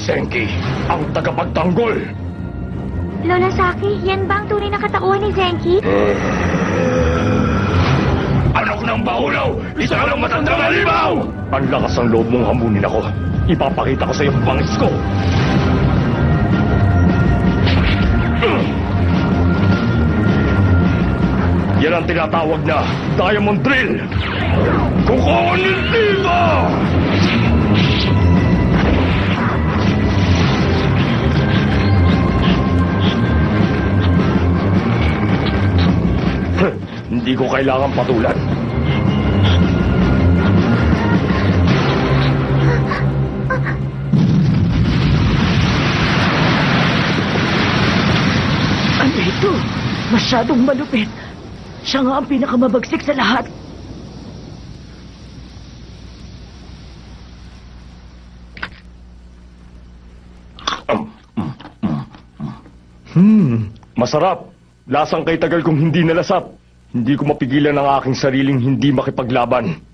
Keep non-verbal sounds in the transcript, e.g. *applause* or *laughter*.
Zenki, ang tagapagtanggol. Lola Saki, yan ba ang tunay na katauhan ni Zenki? *sighs* Anak ng baulaw! Isa ka lang matandang halimaw! Ang lakas ng loob mong hamunin ako. Ipapakita ko sa iyo ang bangis ko. Yan ang tinatawag na Diamond Drill! Kukuha dito! Hindi ko kailangan patulan. Ano ito? Masyadong malupit. Siya nga ang pinakamabagsik sa lahat. Hmm, masarap. Lasang kay tagal kong hindi nalasap. Hindi ko mapigilan ang aking sariling hindi makipaglaban.